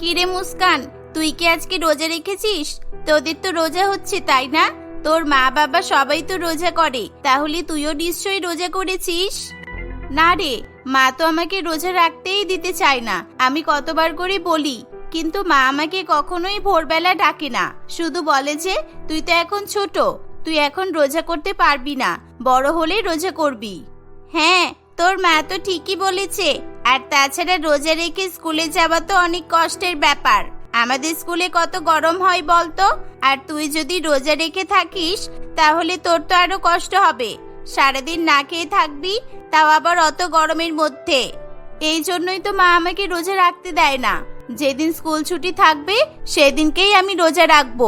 কিরে মুস্কান, তুই কি আজকে রোজা রেখেছিস? তোদের তো রোজা হচ্ছে, তাই না? তোর মা বাবা সবাই তো রোজা করে, তাহলে তুইও নিশ্চয়ই রোজা করেছিস? না রে, মা তো আমাকে রোজা রাখতেই দিতে চায় না, আমি কতবার করে বলি, কিন্তু মা আমাকে কখনোই ভোরবেলা ডাকে না, শুধু বলে যে, তুই তো এখন ছোট, তুই এখন রোজা করতে পারবি না, বড় হলে রোজা করবি। হ্যাঁ তোর মা তো ঠিকই বলেছে আর তাছাড়া রোজা রেখে স্কুলে যাওয়া তো অনেক কষ্টের ব্যাপার। আমাদের স্কুলে কত গরম হয় বলতো? আর তুই যদি রোজা রেখে থাকিস, তাহলে তোর তো আরও কষ্ট হবে। সারাদিন না খেয়ে থাকবি, তাও আবার অত গরমের মধ্যে। এই জন্যই তো মা আমাকে রোজা রাখতে দেয় না। যেদিন স্কুল ছুটি থাকবে, সেদিনকেই আমি রোজা রাখব।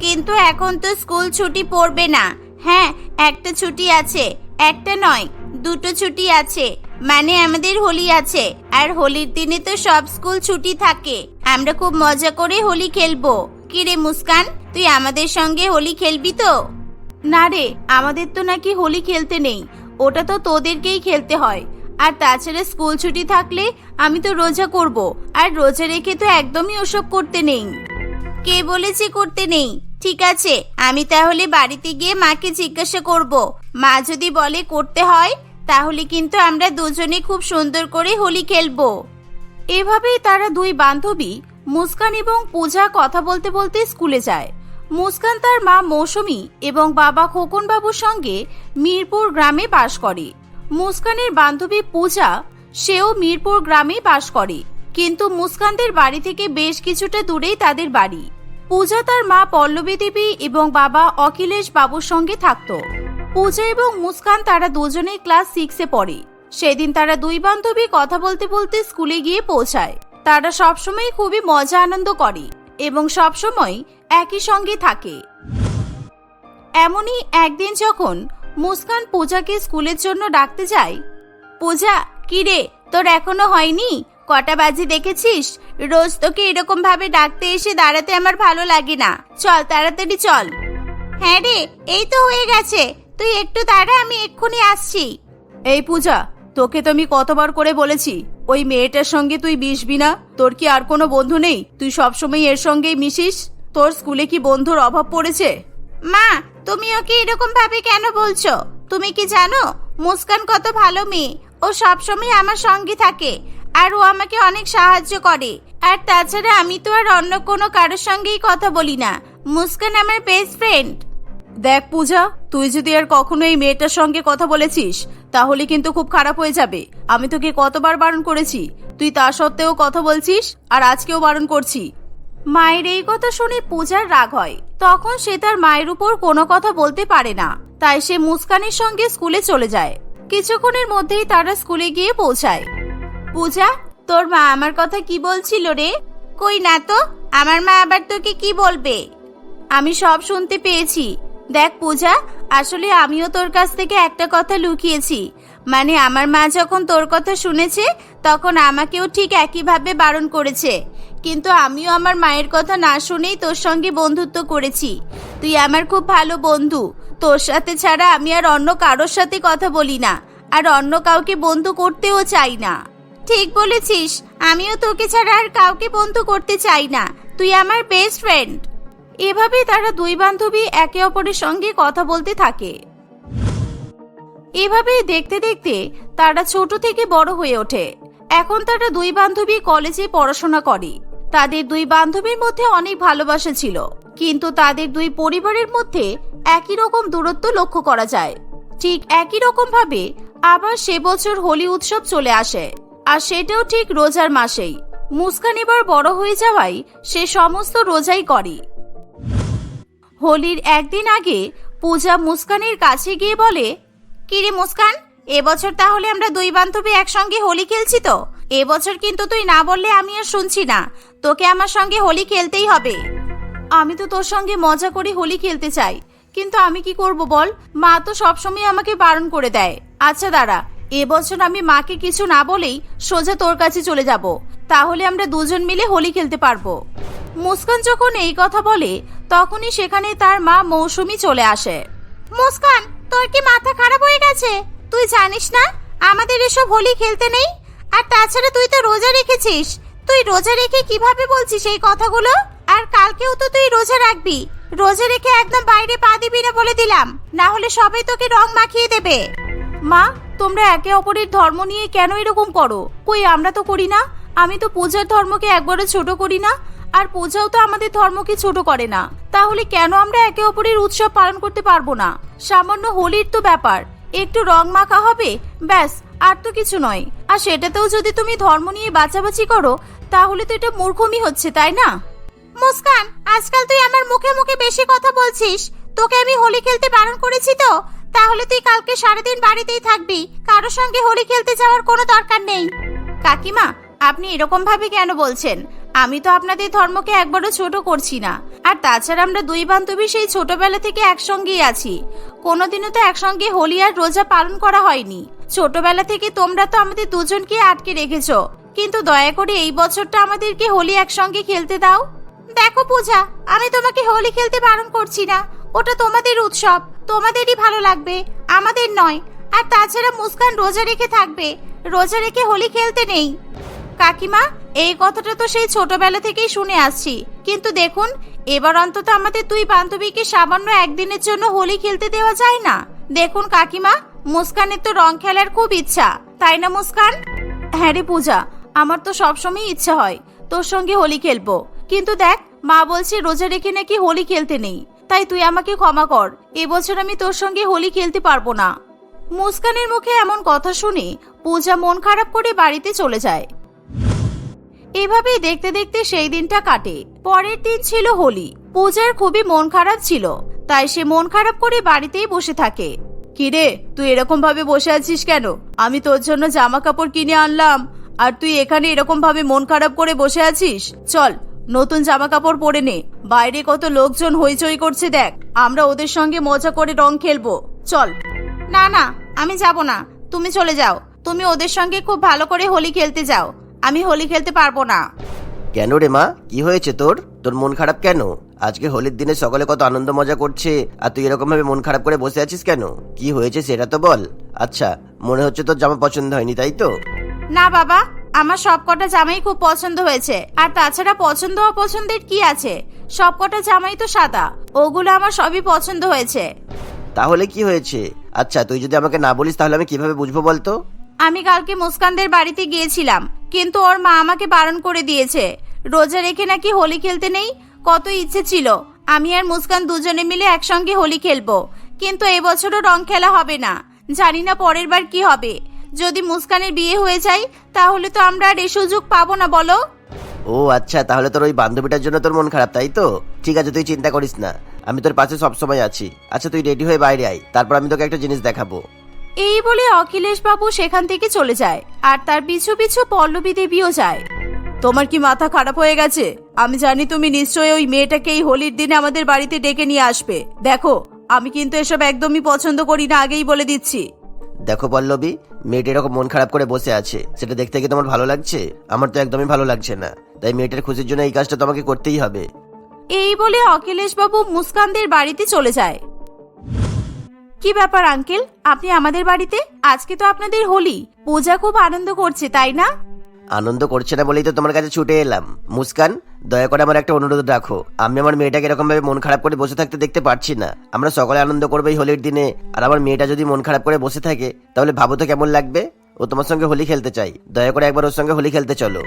কিন্তু এখন তো স্কুল ছুটি পড়বে না। হ্যাঁ একটা ছুটি আছে, একটা নয়, দুটো ছুটি আছে। মানে আমাদের হোলি আছে আর হোলির দিনে তো সব স্কুল ছুটি থাকে। আমরা খুব মজা করে হোলি খেলব। কিরে মুস্কান তুই আমাদের সঙ্গে হোলি খেলবি তো? না রে আমাদের তো নাকি হোলি খেলতে নেই ওটা তো তোদেরকেই খেলতে হয়। আর তাছাড়া স্কুল ছুটি থাকলে আমি তো রোজা করব আর রোজা রেখে তো একদমই ওসব করতে নেই। কে বলেছে করতে নেই? ঠিক আছে আমি তাহলে বাড়িতে গিয়ে মাকে জিজ্ঞাসা করব। মা যদি বলে করতে হয় তাহলে কিন্তু আমরা দুজনে খুব সুন্দর করে হোলি খেলব। এভাবেই তারা দুই বান্ধবী মুস্কান এবং পূজা কথা বলতে বলতে স্কুলে যায়। মুস্কান তার মা মৌসুমী এবং বাবা খোকন বাবুর সঙ্গে মিরপুর গ্রামে বাস করে। মুস্কানের বান্ধবী পূজা সেও মিরপুর গ্রামে বাস করে। কিন্তু মুস্কানদের বাড়ি থেকে বেশ কিছুটা দূরেই তাদের বাড়ি। পূজা তার মা পল্লবী দেবী এবং বাবা অখিলেশ বাবুর সঙ্গে থাকতো। পূজা এবং মুস্কান তারা দুজনেই ক্লাস সিক্সে পড়ে। সেদিন তারা দুই বান্ধবী কথা বলতে বলতে স্কুলে গিয়ে পৌঁছায়। তারা সবসময় খুবই মজা আনন্দ করে এবং সবসময় একই সঙ্গে থাকে। এমনই একদিন যখন মুস্কান পূজাকে স্কুলের জন্য ডাকতে যায়, পূজা, কি রে, তোর এখনও হয়নি? কটা বাজি দেখেছিস? রোজ তোকে এরকম ভাবে ডাকতে এসে দাঁড়াতে আমার ভালো লাগে না। চল, তাড়াতাড়ি চল। হ্যাঁ রে, এই তো হয়ে গেছে। তুই একটু দাঁড়া, আমি এক্ষুনি আসছি। এই পূজা, তোকে তো আমি কতবার করে বলেছি, ওই মেয়েটার সঙ্গে তুই মিশবি না, তোর কি আর কোনো বন্ধু নেই? তুই সবসময় এর সঙ্গেই মিশিস, তোর স্কুলে কি বন্ধুর অভাব পড়েছে? মা, তুমি ওকে এরকম ভাবে কেন বলছো? তুমি কি জানো, মুস্কান কত ভালো মেয়ে, ও সবসময় আমার সঙ্গে থাকে, আর ও আমাকে অনেক সাহায্য করে। আর তাছাড়া আমি তো আর অন্য কোনো কারোর সঙ্গেই কথা বলি না, মুস্কান আমার বেস্ট ফ্রেন্ড দেখ পূজা তুই যদি আর কখনো এই মেয়েটার সঙ্গে কথা বলেছিস, তাহলে কিন্তু খুব খারাপ হয়ে যাবে। আমি তোকে কতবার বারণ করেছি। তুই তা সত্ত্বেও কথা বলছিস আর আজকেও বারণ করছি। মায়ের এই কথা শুনে পূজার রাগ হয়। তখন সে তার মায়ের উপর কোনো কথা বলতে পারে না। তাই সে মুস্কানের সঙ্গে স্কুলে চলে যায়। কিছুক্ষণের মধ্যেই তারা স্কুলে গিয়ে পৌঁছায়। পূজা, তোর মা আমার কথা কি বলছিল রে? কই না তো, আমার মা আবার তোকে কি বলবে? আমি সব শুনতে পেয়েছি। দেখ পূজা আসলে আমিও তোর কাছ থেকে একটা কথা লুকিয়েছি। মানে আমার মা যখন তোর কথা শুনেছে, তখন আমাকেও ঠিক একইভাবে বারণ করেছে। কিন্তু আমিও আমার মায়ের কথা না শুনেই তোর সঙ্গে বন্ধুত্ব করেছি। তুই আমার খুব ভালো বন্ধু। তোর সাথে ছাড়া আমি আর অন্য কারোর সাথে কথা বলি না। আর অন্য কাউকে বন্ধু করতেও চাই না। ঠিক বলেছিস, আমিও তোকে ছাড়া আর কাউকে বন্ধু করতে চাই না। তুই আমার বেস্ট ফ্রেন্ড এভাবে তারা দুই বান্ধবী একে অপরের সঙ্গে কথা বলতে থাকে। এভাবেই দেখতে দেখতে তারা ছোট থেকে বড় হয়ে ওঠে। এখন তারা দুই বান্ধবী কলেজে পড়াশোনা করে। তাদের দুই বান্ধবীর মধ্যে অনেক ভালোবাসা ছিল, কিন্তু তাদের দুই পরিবারের মধ্যে একই রকম দূরত্ব লক্ষ্য করা যায়। ঠিক একই রকম ভাবে আবার সে বছর হোলি উৎসব চলে আসে, আর সেটাও ঠিক রোজার মাসেই। মুস্কান এবার বড় হয়ে যাওয়ায় সে সমস্ত রোজাই করে। হোলির একদিন আগে পূজা মুস্কানের কাছে গিয়ে বলে, কিরে মুস্কান এবছর তাহলে আমরা দুই বান্ধবী একসঙ্গে হোলি খেলছি তো? এবছর কিন্তু তুই না বললে আমি আর শুনছি না। তোকে আমার সঙ্গে হোলি খেলতেই হবে। আমি তো তোর সঙ্গে মজা করে হোলি খেলতে চাই। কিন্তু আমি কি করব বল? মা তো সবসময় আমাকে বারণ করে দেয়। আচ্ছা দাঁড়া এবছর আমি মাকে কিছু না বলেই সোজা তোর কাছে চলে যাব। তাহলে আমরা দুজন মিলে হোলি খেলতে পারব। মুস্কান যখন এই কথা বলে তখনই সেখানে তার মা মৌসুমি চলে আসে। মুস্কান তোর কি মাথা খারাপ হয়ে গেছে? তুই জানিস না আমাদের এসব হোলি খেলতে নেই? আর তাছাড়া তুই তো রোজা রেখেছিস। তুই রোজা রেখে কীভাবে বলছিস এই কথাগুলো? আর কালকেও তো তুই রোজা রাখবি। রোজা রেখে একদম বাইরে পা দিবি না বলে দিলাম। না হলে সবাই তোকে রং মাখিয়ে দেবে। মা তোমরা একে অপরের ধর্ম নিয়ে কেন এরকম করো? কই আমরা তো করি না। আমি তো পূজার ধর্মকে একবারও ছোট করি না। আর পূজাও তো আমাদের ধর্মকে ছোট করে না। তাহলে কেন আমরা একে অপরের উৎসব পালন করতে পারব না? সামান্য হোলির তো ব্যাপার। একটু রং মাখা হবে, ব্যাস, আর তো কিছু নয়। আর সেটাতেও যদি তুমি ধর্ম নিয়ে বাঁচাবাচি করো, তাহলে তো এটা মূর্খমি হচ্ছে, তাই না? মুস্কান, আজকাল তুই আমার মুখে মুখে বেশি কথা বলছিস। তোকে আমি হোলি খেলতে বারণ করেছি তো? তাহলে তুই কালকে সারাদিন বাড়িতেই থাকবি। কারোর সঙ্গে হোলি খেলতে যাওয়ার কোনো দরকার নেই। কাকিমা, আপনি এরকম ভাবে কেন বলছেন? আমি তো আপনাদের ধর্মকে একবারও ছোট করছি না। আর তাছাড়া আমরা দুই বান্ধবী সেই ছোটবেলা থেকে একসঙ্গেই আছি। কোনোদিনও তো একসঙ্গে হোলি আর রোজা পালন করা হয়নি। ছোটবেলা থেকে তোমরা তো আমাদের দুজনকে আটকে রেখেছো। কিন্তু দয়া করে এই বছরটা আমাদেরকে হোলি একসঙ্গে খেলতে দাও। দেখো পূজা, আমি তোমাকে হোলি খেলতে বারণ করছি না। ওটা তোমাদের উৎসব, তোমাদেরই ভালো লাগবে, আমাদের নয়। আর তাছাড়া মুস্কান রোজা রেখে থাকবে, রোজা রেখে হোলি খেলতে নেই। কাকিমা, এই কথাটা তো সেই ছোটবেলা থেকেই শুনে আসছি। কিন্তু দেখুন, এবার অন্তত আমাদের দুই বান্ধবীকে সামান্য একদিনের জন্য হোলি খেলতে দেওয়া যায় না। দেখুন কাকিমা, মুস্কানের তো রং খেলার খুব ইচ্ছা, তাই না মুস্কান? হ্যাঁ রে পূজা, আমার তো সবসময় ইচ্ছা হয় তোর সঙ্গে হোলি খেলব। কিন্তু দেখ, মা বলছে রোজা রেখে নাকি হোলি খেলতে নেই। তাই তুই আমাকে ক্ষমা কর, এবছর আমি তোর সঙ্গে হোলি খেলতে পারব না। মুস্কানের মুখে এমন কথা শুনে পূজা মন খারাপ করে বাড়িতে চলে যায়। এভাবেই দেখতে দেখতে সেই দিনটা কাটে। পরের দিন ছিল হোলি। পূজার খুবই মন খারাপ ছিল। তাই সে মন খারাপ করে বাড়িতেই বসে থাকে। কিরে তুই এরকম ভাবে বসে আছিস কেন? আমি তোর জন্য জামা কাপড় কিনে আনলাম। আর তুই এখানে এরকম ভাবে মন খারাপ করে বসে আছিস? চল, নতুন জামা কাপড় পরে নে। বাইরে কত লোকজন হইচই করছে দেখ। আমরা ওদের সঙ্গে মজা করে রং খেলব। চল। না না, আমি যাব না। তুমি চলে যাও। তুমি ওদের সঙ্গে খুব ভালো করে হোলি খেলতে যাও। আমি হোলি খেলতে পারব না। কেন রে মা? কি হয়েছে তোর? তোর মন খারাপ কেন? আজকে হোলির দিনে সকলে কত আনন্দ মজা করছে আর তুই এরকম ভাবে মন খারাপ করে বসে আছিস কেন? কি হয়েছে সেটা তো বল। আচ্ছা মনে হচ্ছে তোর জামা পছন্দ হয়নি তাই তো? না বাবা আমার সবকটা জামাই খুব পছন্দ হয়েছে আর তাছাড়া পছন্দ অপছন্দের কি আছে? সবকটা জামাই তো সাদা ওগুলো আমার সবই পছন্দ হয়েছে। তাহলে কি হয়েছে? আচ্ছা তুই যদি আমাকে না বলিস তাহলে আমি কীভাবে বুঝব বলতো? আমি কালকে মুস্কানদের বাড়িতে গিয়েছিলাম, কিন্তু ওর মা আমাকে বারণ করে দিয়েছে। রোজা রেখে নাকি হোলি খেলতে নেই? কত ইচ্ছে ছিল। আমি আর মুস্কান দুজনে মিলে একসঙ্গে হোলি খেলব। কিন্তু এবছরও রং খেলা হবে না। জানি না পরের বার কি হবে। যদি মুস্কানের বিয়ে হয়ে যায়, তাহলে তো আমরা আর এই সুযোগ পাবো না, বলো। ও আচ্ছা তাহলে তোর ওই বান্ধবীটার জন্য তোর মন খারাপ, তাই তো? ঠিক আছে, তুই চিন্তা করিস না। আমি তোর পাশে সবসময় আছি। আচ্ছা তুই রেডি হয়ে বাইরে আয়। তারপর আমি তোকে একটা জিনিস দেখাবো। এই বলে অখিলেশ বাবু সেখান থেকে চলে যায় আর তার পিছু পিছু পল্লবী দেবীও যায়। তোমার কি মাথা খারাপ হয়ে গেছে? আমি জানি তুমি নিশ্চয়ই ওই মেয়েটাকে এই হোলির দিনে আমাদের বাড়িতে ডেকে নিয়ে আসবে। দেখো আমি কিন্তু এসব একদমই পছন্দ করি না আগেই বলে দিচ্ছি। দেখো পল্লবী মেয়েটা এরকম মন খারাপ করে বসে আছে সেটা দেখতে কি তোমার ভালো লাগছে? আমার তো একদমই ভালো লাগছে না তাই মেয়েটার খুশির জন্য এই কাজটা তোমাকে করতেই হবে। এই বলে অখিলেশ বাবু মুস্কানদের বাড়িতে চলে যায়। কি ব্যাপার, আঙ্কেল? আপনি আমাদের বাড়িতে? আজকে তো আপনাদের হোলি। পূজা খুব আনন্দ করছে, তাই না? আনন্দ করছে না বলেই তো তোমার কাছে ছুটে এলাম। মুস্কান, দয়া করে আমার একটা অনুরোধ রাখো। আমি আমার মেয়েটাকে এরকম ভাবে মন খারাপ করে বসে থাকতে দেখতে পারছি না। আমরা সকলে আনন্দ করব এই হোলির দিনে। আর আমার মেয়েটা যদি মন খারাপ করে বসে থাকে, তাহলে ভাবো তো কেমন লাগবে? ও তোমার সঙ্গে হোলি খেলতে চাই। দয়া করে একবার ওর সঙ্গে হোলি খেলতে চলো।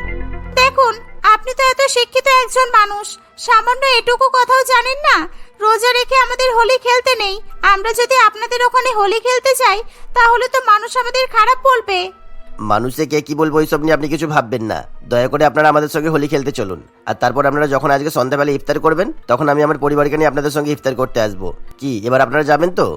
দেখুন আপনি তো এত শিক্ষিত একজন মানুষ। সামান্য এটুকু কথাও জানেন না? রোজা রেখে আমাদের হোলি খেলতে নেই। আমরা যদি আপনাদের ওখানে হোলি খেলতে চাই তাহলে তো মানুষ আমাদের খারাপ বলবে। মানুষে কে কি বলব এইসব নিয়ে আপনি কিছু ভাববেন না। দয়া করে আপনারা আমাদের সঙ্গে হোলি খেলতে চলুন। আর তারপর আপনারা যখন আজকে সন্ধ্যাবেলা ইফতার করবেন তখন আমি আমার পরিবারকে নিয়ে আপনাদের সঙ্গে ইফতার করতে আসব। কি এবার আপনারা যাবেন তো?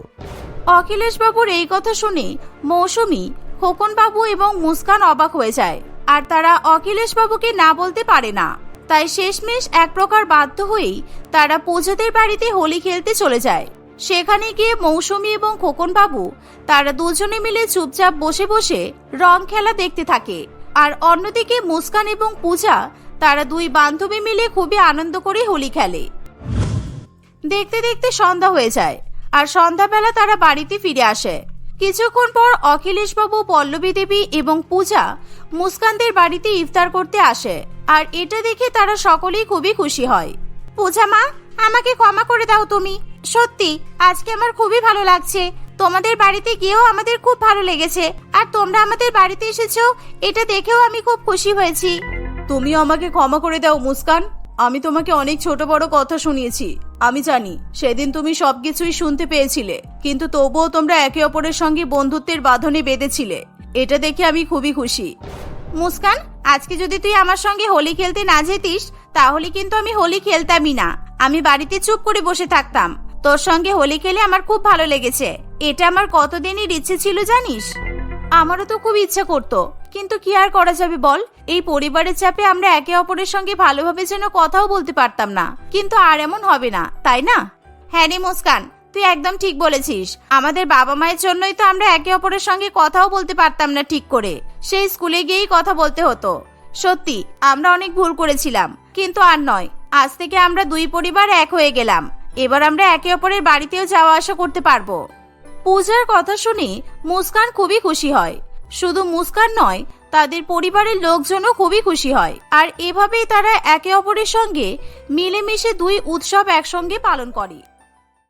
অখিলেশ বাবুর এই কথা শুনে মৌসুমী খোকন বাবু এবং মুস্কান অবাক হয়ে যায়। আর তারা অখিলেশ বাবুকে না বলতে পারে না। তাই শেষমেশ এক প্রকার বাধ্য হয়েই তারা পূজাদের বাড়িতে হোলি খেলতে চলে যায়। সেখানে গিয়ে মৌসুমী এবং খোকন বাবু তারা দুজনে মিলে চুপচাপ বসে বসে রং খেলা দেখতে থাকে। আর অন্যদিকে মুস্কান এবং পূজা তারা দুই বান্ধবী মিলে খুবই আনন্দ করে হোলি খেলে। দেখতে দেখতে সন্ধ্যা হয়ে যায়, আর সন্ধ্যাবেলা তারা বাড়িতে ফিরে আসে। কিছুক্ষণ পর অখিলেশবাবু, পল্লবী দেবী এবং পূজা মুস্কানদের বাড়িতে ইফতার করতে আসে আর এটা দেখে তারা সকলেই খুবই খুশি হয়। পূজা মা, আমাকে ক্ষমা করে দাও তুমি। সত্যি, আজকে আমার খুবই ভালো লাগছে। তোমাদের বাড়িতে গিয়েও আমাদের খুব ভালো লেগেছে। আর তোমরা আমাদের বাড়িতে এসেছ, এটা দেখেও আমি খুব খুশি হয়েছি। তুমি আমাকে ক্ষমা করে দাও মুস্কান। আমি তোমাকে অনেক ছোট বড় কথা শুনিয়েছি। আমি জানি, সেদিন তুমি সবকিছুই শুনতে পেয়েছিলে, কিন্তু তবুও তোমরা একে অপরের সঙ্গে বন্ধুত্বের বাঁধনে বেঁধেছিলে। এটা দেখে আমি খুবই খুশি। মুস্কান, আজকে যদি তুই আমার সঙ্গে হোলি খেলতে না যেতিস, তাহলে কিন্তু আমি হোলি খেলতামই না। আমি বাড়িতে চুপ করে বসে থাকতাম। তোর সঙ্গে হোলি খেলে আমার খুব ভালো লেগেছে। এটা আমার কতদিনের ইচ্ছে ছিল জানিস? আমারও তো খুব ইচ্ছা করতো। কিন্তু কি আর করা যাবে বল? এই পরিবারের চাপে আমরা একে অপরের সঙ্গে ভালোভাবে যেন কথাও বলতে পারতাম না। কিন্তু আর এমন হবে না, তাই না? হ্যাঁ রে মুস্কান, তুই একদম ঠিক বলেছিস। আমাদের বাবা মায়ের জন্যই তো আমরা একে অপরের সঙ্গে কথাও বলতে পারতাম না ঠিক করে। সেই স্কুলে গিয়েই কথা বলতে হতো। সত্যি, আমরা অনেক ভুল করেছিলাম। কিন্তু আর নয়, আজ থেকে আমরা দুই পরিবার এক হয়ে গেলাম। এবার আমরা একে অপরের বাড়িতেও যাওয়া আসা করতে পারব। পূজার কথা শুনে মুস্কান খুবই খুশি হয়। শুধু মুস্কান নয়, তাদের পরিবারের লোকজনও খুবই খুশি হয়। আর এভাবেই তারা একে অপরের সঙ্গে মিলেমিশে দুই উৎসব একসঙ্গে পালন করে।